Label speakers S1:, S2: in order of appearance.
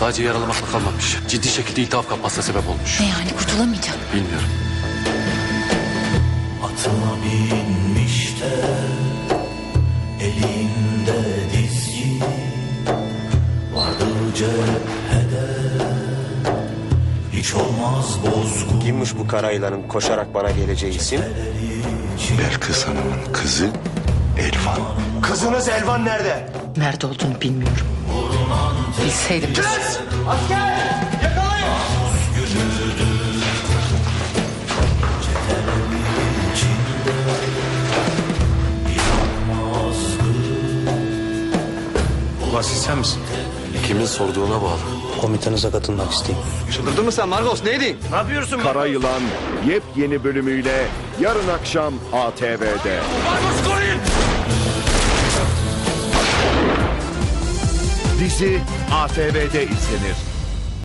S1: Sadece yaralamakla kalmamış. Ciddi şekilde iltihap kapmasına sebep olmuş.
S2: Ne yani kurtulamayacak?
S1: Bilmiyorum.
S3: Atına binmiş de elinde dizgi vardı cephede hiç olmaz bozgun
S4: Kimmiş bu kara yılanın koşarak bana geleceği isim?
S5: Belkıs Hanım'ın kızı Elvan.
S4: Kızınız Elvan nerede?
S2: Nerede olduğunu bilmiyorum. Bilseydim.
S6: Basit sen misin?
S1: Kimin sorduğuna bağlı.
S4: Komutanıza katılmak isteyeyim.
S6: Çıldırdın mı sen Margos neydin?
S5: Kara Yılan yepyeni bölümüyle yarın akşam ATV'de. Dizi ATV'de izlenir.